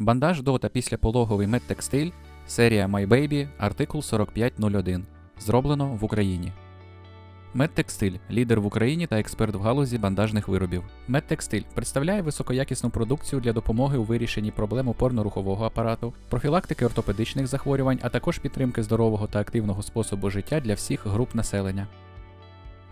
Бандаж до та післяпологовий медтекстиль, серія My Baby, артикул 4501. Зроблено в Україні. Медтекстиль лідер в Україні та експерт в галузі бандажних виробів. Медтекстиль представляє високоякісну продукцію для допомоги у вирішенні проблем опорно-рухового апарату, профілактики ортопедичних захворювань, а також підтримки здорового та активного способу життя для всіх груп населення.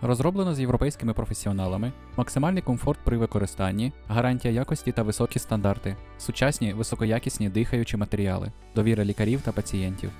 Розроблено з європейськими професіоналами, максимальний комфорт при використанні, гарантія якості та високі стандарти, сучасні високоякісні дихаючі матеріали, довіра лікарів та пацієнтів.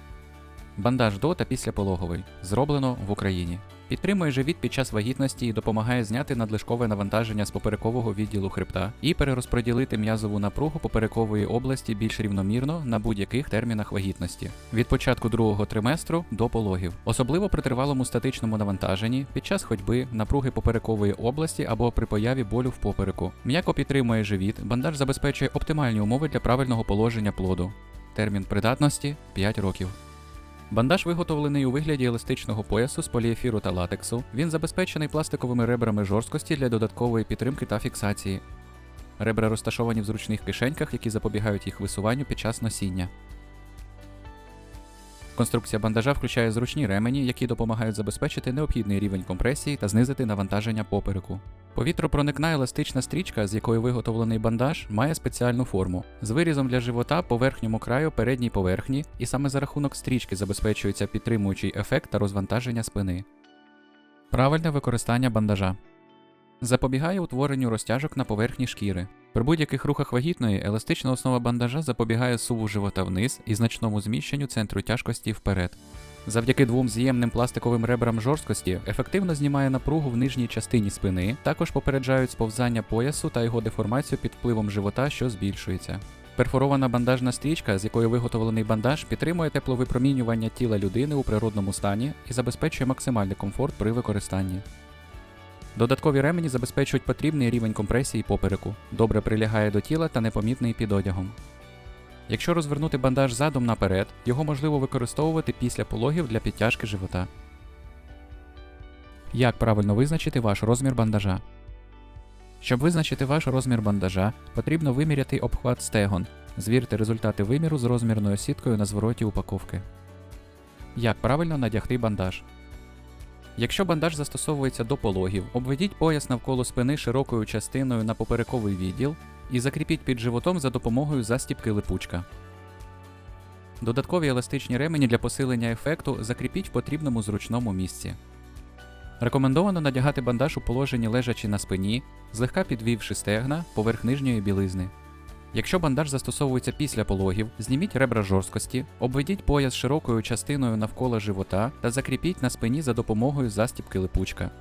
Бандаж до та післяпологовий. Зроблено в Україні. Підтримує живіт під час вагітності і допомагає зняти надлишкове навантаження з поперекового відділу хребта і перерозподілити м'язову напругу поперекової області більш рівномірно на будь-яких термінах вагітності від початку другого триместру до пологів, особливо при тривалому статичному навантаженні, під час ходьби, напруги поперекової області або при появі болю в попереку. М'яко підтримує живіт, бандаж забезпечує оптимальні умови для правильного положення плоду. Термін придатності 5 років. Бандаж виготовлений у вигляді еластичного поясу з поліефіру та латексу. Він забезпечений пластиковими ребрами жорсткості для додаткової підтримки та фіксації. Ребра розташовані в зручних кишеньках, які запобігають їх висуванню під час носіння. Конструкція бандажа включає зручні ремені, які допомагають забезпечити необхідний рівень компресії та знизити навантаження попереку. Повітропроникна еластична стрічка, з якої виготовлений бандаж, має спеціальну форму з вирізом для живота по верхньому краю передній поверхні, і саме за рахунок стрічки забезпечується підтримуючий ефект та розвантаження спини. Правильне використання бандажа запобігає утворенню розтяжок на поверхні шкіри. При будь-яких рухах вагітної еластична основа бандажа запобігає суву живота вниз і значному зміщенню центру тяжкості вперед. Завдяки двом з'ємним пластиковим ребрам жорсткості ефективно знімає напругу в нижній частині спини, також попереджають сповзання поясу та його деформацію під впливом живота, що збільшується. Перфорована бандажна стрічка, з якої виготовлений бандаж, підтримує тепловипромінювання тіла людини у природному стані і забезпечує максимальний комфорт при використанні. Додаткові ремені забезпечують потрібний рівень компресії попереку, добре прилягає до тіла та непомітний під одягом. Якщо розвернути бандаж задом наперед, його можливо використовувати після пологів для підтяжки живота. Як правильно визначити ваш розмір бандажа? Щоб визначити ваш розмір бандажа, потрібно виміряти обхват стегон. Звірте результати виміру з розмірною сіткою на звороті упаковки. Як правильно надягти бандаж? Якщо бандаж застосовується до пологів, обведіть пояс навколо спини широкою частиною на поперековий відділ і закріпіть під животом за допомогою застіпки липучка. Додаткові еластичні ремені для посилення ефекту закріпіть в потрібному зручному місці. Рекомендовано надягати бандаж у положенні лежачи на спині, злегка підвівши стегна поверх нижньої білизни. Якщо бандаж застосовується після пологів, зніміть ребра жорсткості, обведіть пояс широкою частиною навколо живота та закріпіть на спині за допомогою застіпки липучка.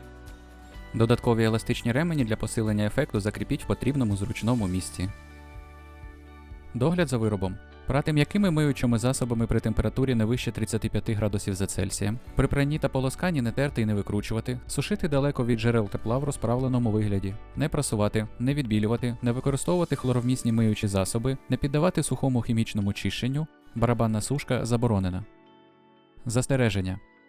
Додаткові еластичні ремені для посилення ефекту закріпіть в потрібному зручному місці. Догляд за виробом. Прати м'якими миючими засобами при температурі не вище 35 градусів за Цельсієм. При пранні та полосканні не терти і не викручувати, сушити далеко від джерел тепла в розправленому вигляді, не прасувати, не відбілювати, не використовувати хлоровмісні миючі засоби, не піддавати сухому хімічному чищенню, барабанна сушка заборонена. Застереження.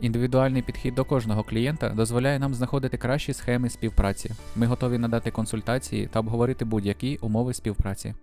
Індивідуальний підхід до кожного клієнта дозволяє нам знаходити кращі схеми співпраці. Ми готові надати консультації та обговорити будь-які умови співпраці.